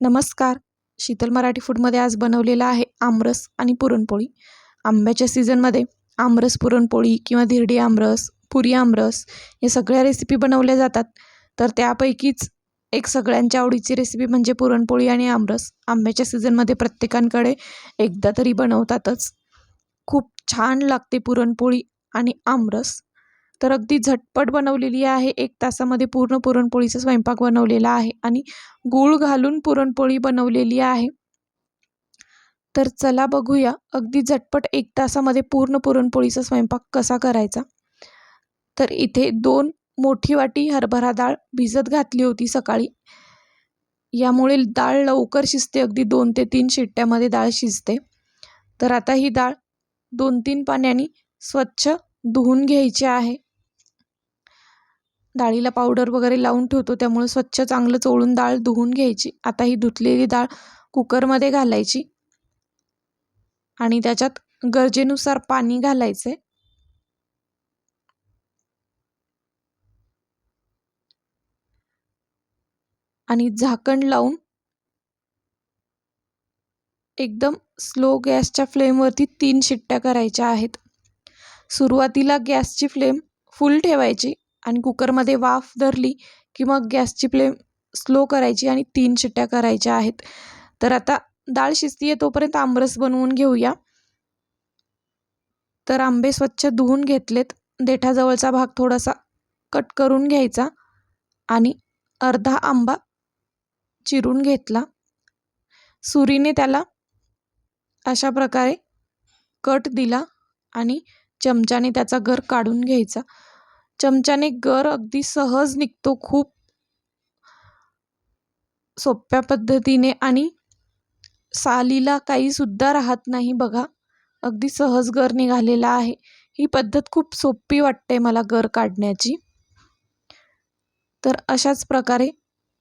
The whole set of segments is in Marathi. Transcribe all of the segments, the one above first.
नमस्कार. शीतल मराठी फूडमध्ये आज बनवलेला आहे आमरस आणि पुरणपोळी. आंब्याच्या सीझनमध्ये आमरस पुरणपोळी किंवा धिरडी आमरस पुरी आमरस या सगळ्या रेसिपी बनवल्या जातात. तर त्यापैकीच एक सगळ्यांच्या आवडीची रेसिपी म्हणजे पुरणपोळी आणि आमरस. आंब्याच्या सीझनमध्ये प्रत्येकांकडे एकदा तरी बनवतातच. खूप छान लागते पुरणपोळी आणि आमरस. तर अगदी झटपट बनवलेली आहे. एक तासामध्ये पूर्ण पुरणपोळीचा स्वयंपाक बनवलेला आहे आणि गूळ घालून पुरणपोळी बनवलेली आहे. तर चला बघूया अगदी झटपट एक तासामध्ये पूर्ण पुरणपोळीचा स्वयंपाक कसा करायचा. तर इथे दोन मोठी वाटी हरभरा डाळ भिजत घातली होती सकाळी. यामुळे डाळ लवकर शिजते. अगदी दोन ते तीन शिट्ट्यामध्ये डाळ शिजते. तर आता ही डाळ दोन तीन पाण्याने स्वच्छ धुवून घ्यायची आहे. डाळीला पावडर वगैरे लावून ठेवतो. त्यामुळे स्वच्छ चांगलं चोळून डाळ धुवून घ्यायची. आता ही धुतलेली डाळ कुकरमध्ये घालायची. आणि त्याच्यात गरजेनुसार पाणी घालायचे आणि झाकण लावून एकदम स्लो गॅसच्या फ्लेमवरती तीन शिट्ट्या करायच्या आहेत. सुरुवातीला गॅसची फ्लेम फुल ठेवायची. आणि कुकरमध्ये वाफ धरली की मग गॅसची फ्लेम स्लो करायची आणि तीन शिट्ट्या करायच्या आहेत. तर आता डाळ शिजती आहे तोपर्यंत आमरस बनवून घेऊया. तर आंबे स्वच्छ धुवून घेतलेत. देठाजवळचा भाग थोडासा कट करून घ्यायचा आणि अर्धा आंबा चिरून घेतला. सुरीने त्याला अशा प्रकारे कट दिला आणि चमच्याने त्याचा गर काढून घ्यायचा. चमच्याने गर अगदी सहज निघतो खूप सोप्या पद्धतीने आणि सालीला काहीसुद्धा राहत नाही बघा. अगदी सहज गर निघालेला आहे. ही पद्धत खूप सोपी वाटते मला गर काढण्याची. तर अशाच प्रकारे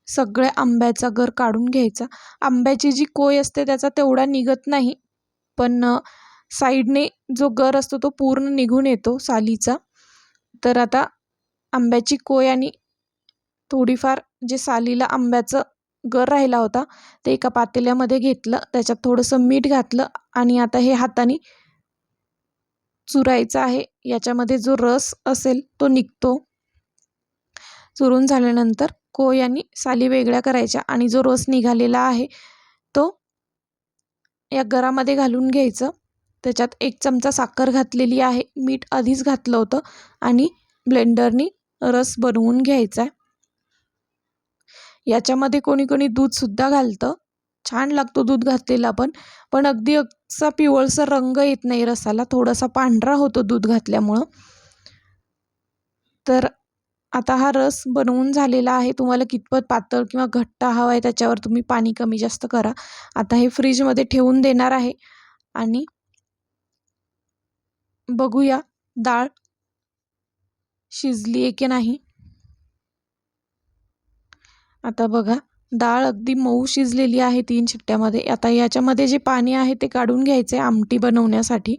सगळ्या आंब्याचा गर काढून घ्यायचा. आंब्याची जी कोय असते त्याचा तेवढा निघत नाही. पण साईडने जो गर असतो तो पूर्ण निघून येतो सालीचा. तर आता आंब्याची कोय आणि थोडीफार जे सालीला आंब्याचं गर राहिला होता ते एका पातेल्यामध्ये घेतलं. त्याच्यात थोडंसं मीठ घातलं आणि आता हे हाताने चुरायचं आहे. याच्यामध्ये जो रस असेल तो निघतो. चुरून झाल्यानंतर कोय आणि साली वेगळ्या करायच्या आणि जो रस निघालेला आहे तो या गरामध्ये घालून घ्यायचं. त्याच्यात एक चमचा साखर घातलेली आहे. मीठ आधीच घातलं होतं आणि ब्लेंडरनी रस बनवून घ्यायचा आहे याच्यामध्ये कोणी कोणी दूधसुद्धा घालतं. छान लागतो दूध घातलेला पण पण अगदी असा पिवळसर रंग येत नाही रसाला. थोडासा पांढरा होतो दूध घातल्यामुळं. तर आता हा रस बनवून झालेला आहे. तुम्हाला कितपत पातळ किंवा घट्ट हवा आहे त्याच्यावर तुम्ही पाणी कमी जास्त करा. आता हे फ्रीजमध्ये ठेवून देणार आहे. आणि बघूया डाळ शिजली आहे की नाही? आता बघा डाळ अगदी मऊ शिजलेली आहे तीन शिट्ट्यामध्ये. आता याच्यामध्ये जे पाणी आहे ते काढून घ्यायचे आमटी बनवण्यासाठी.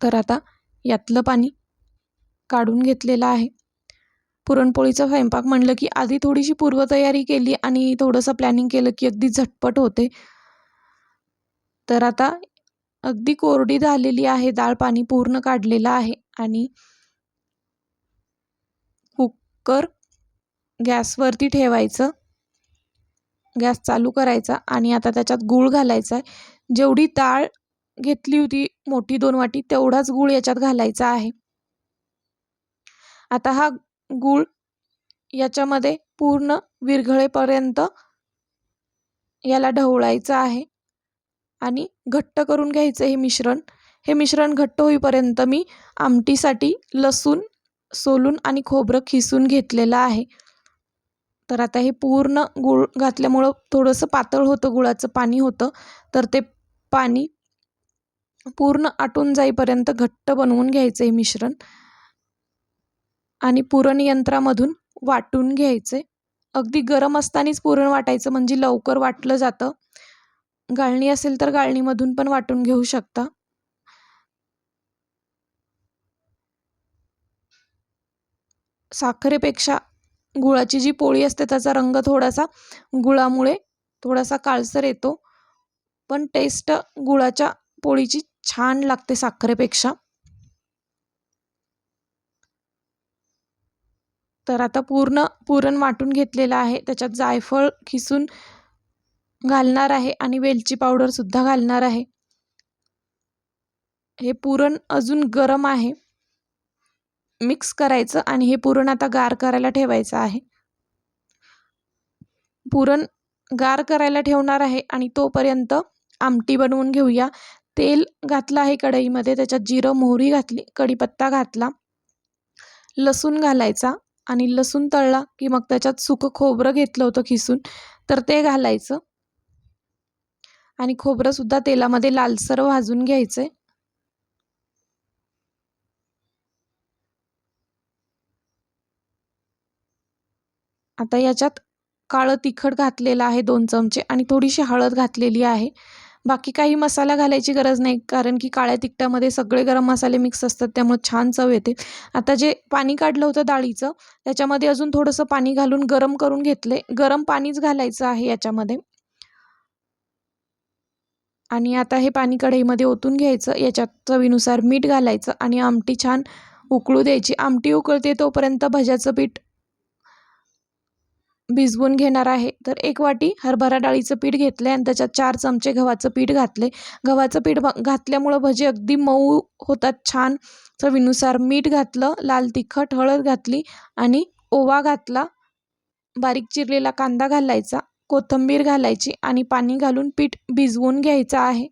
तर आता यातलं पाणी काढून घेतलेलं आहे. पुरणपोळीचा स्वयंपाक म्हणलं की आधी थोडीशी पूर्वतयारी केली आणि थोडंसं प्लॅनिंग केलं की अगदी झटपट होते. तर आता अगदी कोरडी झालेली आहे डाळ पाणी पूर्ण काढलेलं आहे आणि कुकर गॅसवरती ठेवायचं. गॅस चालू करायचा आणि आता त्याच्यात गूळ घालायचा आहे जेवढी डाळ घेतली होती मोठी दोन वाटी तेवढाच गूळ याच्यात घालायचा आहे. आता हा गूळ याच्यामध्ये पूर्ण विरघळेपर्यंत याला ढवळायचं आहे. आणि घट्ट करून घ्यायचं हे मिश्रण. हे मिश्रण घट्ट होईपर्यंत मी आमटीसाठी लसूण सोलून आणि खोबरं खिसून घेतलेलं आहे. तर आता हे पूर्ण गुळ घातल्यामुळं थोडंसं पातळ होतं गुळाचं पाणी होतं. तर ते पाणी पूर्ण आटून जाईपर्यंत घट्ट बनवून घ्यायचं हे मिश्रण. आणि पुरण यंत्रामधून वाटून घ्यायचे. अगदी गरम असतानाच पुरण वाटायचं म्हणजे लवकर वाटलं जातं. गाळणी असेल तर गाळणीमधून पण वाटून घेऊ शकता. साखरेपेक्षा गुळाची जी पोळी असते त्याचा रंग थोडासा गुळामुळे थोडासा काळसर येतो. पण टेस्ट गुळाच्या पोळीची छान लागते साखरेपेक्षा. तर आता पूर्ण पुरण वाटून घेतलेलं आहे. त्याच्यात जायफळ खिसून घालणार आहे आणि वेलची पावडरसुद्धा घालणार आहे. हे पुरण अजून गरम आहे. मिक्स करायचं आणि हे पुरण आता गार करायला ठेवायचं आहे. पुरण गार करायला ठेवणार आहे आणि तोपर्यंत आमटी बनवून घेऊया. तेल घातलं आहे कढईमध्ये त्याच्यात जिरं मोहरी घातली कढीपत्ता घातला. लसूण घालायचा आणि लसूण तळला की मग त्याच्यात सुकं खोबरं घेतलं होतं खिसून तर ते घालायचं. आणि खोबरंसुद्धा तेलामध्ये लालसर भाजून घ्यायचं. आहे आता याच्यात काळं तिखट घातलेलं आहे दोन चमचे आणि थोडीशी हळद घातलेली आहे. बाकी काही मसाला घालायची गरज नाही कारण की काळ्या तिखटामध्ये सगळे गरम मसाले मिक्स असतात त्यामुळे छान चव येते. आता जे पाणी काढलं होतं डाळीचं त्याच्यामध्ये अजून थोडंसं पाणी घालून गरम करून घेतले. गरम पाणीच घालायचं आहे याच्यामध्ये. आणि आता हे पाणी कढईमध्ये ओतून घ्यायचं याच्यात चवीनुसार मीठ घालायचं आणि आमटी छान उकळू द्यायची. आमटी उकळते तोपर्यंत भज्याचं पीठ भिजवून घेणार आहे. तर एक वाटी हरभरा डाळीचं पीठ घेतलं आणि त्याच्यात चार चमचे गव्हाचं पीठ घातले गव्हाचं पीठ घातल्यामुळं भजी अगदी मऊ होतात छान. चवीनुसार मीठ घातलं लाल तिखट हळद घातली आणि ओवा घातला. बारीक चिरलेला कांदा घालायचा. कोथिंबीर घालायची आणि पाणी घालून पीठ भिजवून घ्यायचं आहे.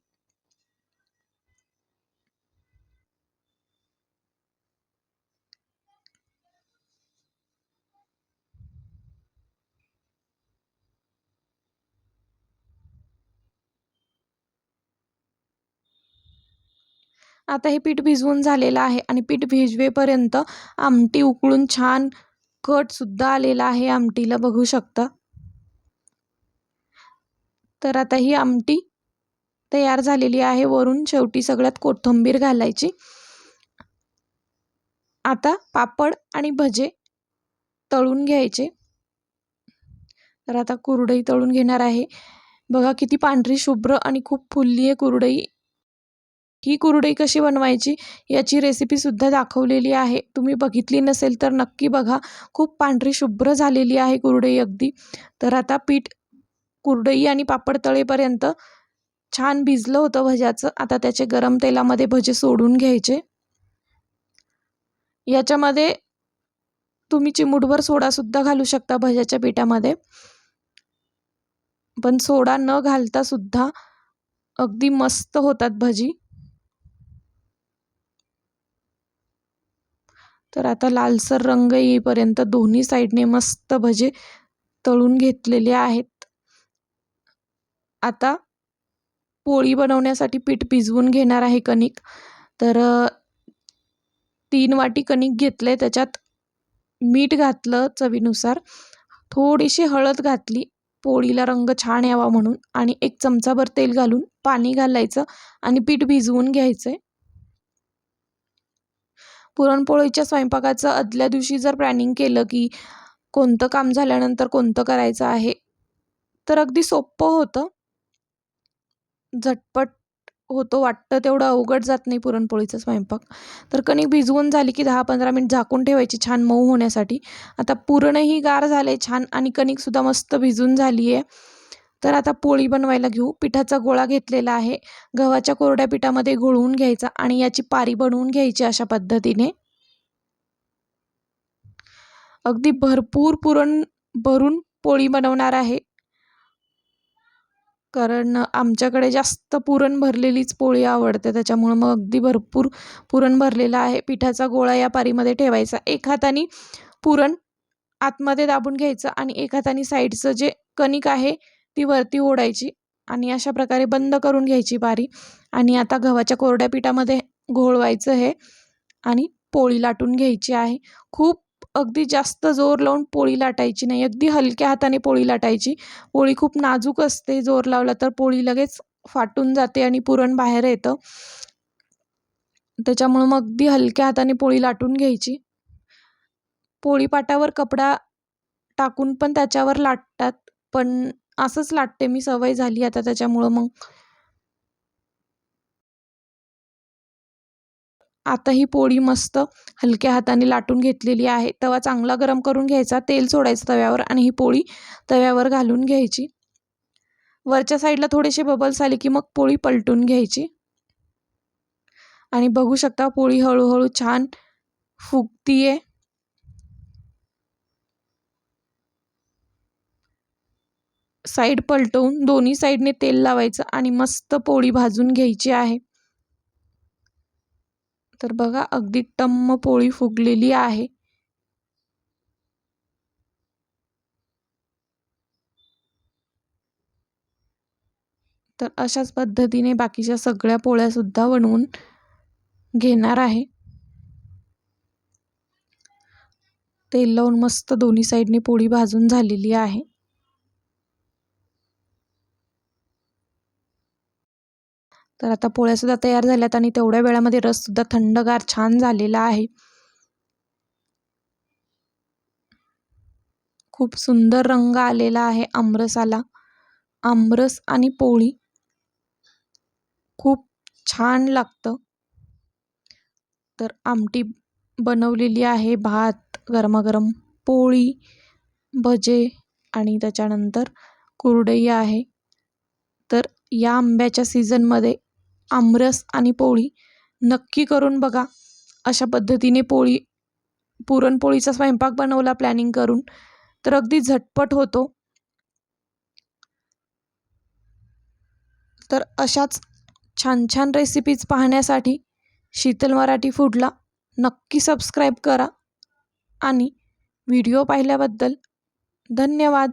आता हे पीठ भिजवून झालेलं आहे आणि पीठ भिजवेपर्यंत आमटी उकळून छान कटसुद्धा आलेला आहे. आमटीला बघू शकता. तर आता ही आमटी तयार झालेली आहे वरून. शेवटी सगळ्यात कोथिंबीर घालायची. आता पापड आणि भजे तळून घ्यायचे. तर आता कुरडई तळून घेणार आहे. बघा किती पांढरी शुभ्र आणि खूप फुलली आहे कुरडई. ही कुरडई कशी बनवायची याची रेसिपीसुद्धा दाखवलेली आहे. तुम्ही बघितली नसेल तर नक्की बघा. खूप पांढरी शुभ्र झालेली आहे कुरडई अगदी. तर आता पीठ कुरडई आणि पापड तळेपर्यंत छान भिजलं होतं भज्याचं. आता त्याचे गरम तेलामध्ये भजे सोडून घ्यायचे. याच्यामध्ये तुम्ही चिमूटभर सोडासुद्धा घालू शकता भज्याच्या पिठामध्ये. पण सोडा न घालता सुद्धा अगदी मस्त होतात भजी. तर आता लालसर रंग येईपर्यंत दोन्ही साईडने मस्त भजे तळून घेतलेले आहेत. आता पोळी बनवण्यासाठी पीठ भिजवून घेणार आहे कणिक. तर तीन वाटी कणिक घेतले त्याच्यात मीठ घातलं चवीनुसार. थोडीशी हळद घातली पोळीला रंग छान यावा म्हणून आणि एक चमचाभर तेल घालून पाणी घालायचं आणि पीठ भिजवून घ्यायचं आहे पुरणपोळीच्या स्वयंपाकाचं आदल्या दिवशी जर प्लॅनिंग केलं की कोणतं काम झाल्यानंतर कोणतं करायचं आहे तर अगदी सोपं होतं. झटपट होतो वाटतं तेवढं अवघड जात नाही पुरणपोळीचा स्वयंपाक. तर कणिक भिजवून झाली की दहा पंधरा मिनिट झाकून ठेवायची छान मऊ होण्यासाठी. आता पुरणही गार झाले छान आणि कणिकसुद्धा मस्त भिजून झाली आहे तर आता पोळी बनवायला घेऊ. पिठाचा गोळा घेतलेला आहे. गव्हाच्या कोरड्या पिठामध्ये घोळवून घ्यायचा आणि याची पारी बनवून घ्यायची अशा पद्धतीने. अगदी भरपूर पुरण भरून पोळी बनवणार आहे. कारण आमच्याकडे जास्त पुरण भरलेलीच पोळी आवडते. त्याच्यामुळं मग अगदी भरपूर पुरण भरलेलं आहे. पिठाचा गोळा या पारीमध्ये ठेवायचा. एक हाताने पुरण आतमध्ये दाबून घ्यायचं आणि एक हाताने साईडचं जे कणिक आहे ती वरती ओढायची आणि अशा प्रकारे बंद करून घ्यायची पारी. आणि आता गव्हाच्या कोरड्या पिठामध्ये घोळवायचं हे आणि पोळी लाटून घ्यायची आहे. खूप अगदी जास्त जोर लावून पोळी लाटायची नाही. अगदी हलक्या हाताने पोळी लाटायची. पोळी खूप नाजूक असते जोर लावला तर पोळी लगेच फाटून जाते आणि पुरण बाहेर येतं. त्याच्यामुळं मग अगदी हलक्या हाताने पोळी लाटून घ्यायची. पोळीपाटावर कपडा टाकून पण त्याच्यावर लाटतात. पण असंच लाटते. मी सवय झाली आता त्याच्यामुळं मग. आता ही पोळी मस्त हलक्या हाताने लाटून घेतलेली आहे. तवा चांगला गरम करून घ्यायचा. तेल सोडायचं तव्यावर आणि ही पोळी तव्यावर घालून घ्यायची. वरच्या साईडला थोडेसे बबल्स आले की मग पोळी पलटून घ्यायची. आणि बघू शकता पोळी हळूहळू छान फुगतीये. साईड पलटवून दोन्ही साईडने तेल लावायचं आणि मस्त पोळी भाजून घ्यायची आहे. तर बघा अगदी टम्म पोळी फुगलेली आहे. तर अशाच पद्धतीने बाकीच्या सगळ्या पोळ्यासुद्धा बनवून घेणार आहे. तेल लावून मस्त दोन्ही साईडने पोळी भाजून झालेली आहे. तर आता पोळ्यासुद्धा तयार झाल्यात आणि तेवढ्या वेळामध्ये रससुद्धा थंडगार छान झालेला आहे. खूप सुंदर रंग आलेला आहे आमरसाला. आमरस आणि पोळी खूप छान लागतं. तर आमटी बनवलेली आहे भात गरमागरम पोळी भजे आणि त्याच्यानंतर कुरडई आहे. तर या आंब्याच्या सीझनमध्ये आमरस आणि पोळी नक्की करून बघा. अशा पद्धतीने पोळी पुरणपोळीचा स्वयंपाक बनवला प्लॅनिंग करून. तर अगदी झटपट होतो. तर अशाच छान छान रेसिपीज पाहण्यासाठी शीतल मराठी फूडला नक्की सबस्क्राईब करा. आणि व्हिडिओ पाहिल्याबद्दल धन्यवाद.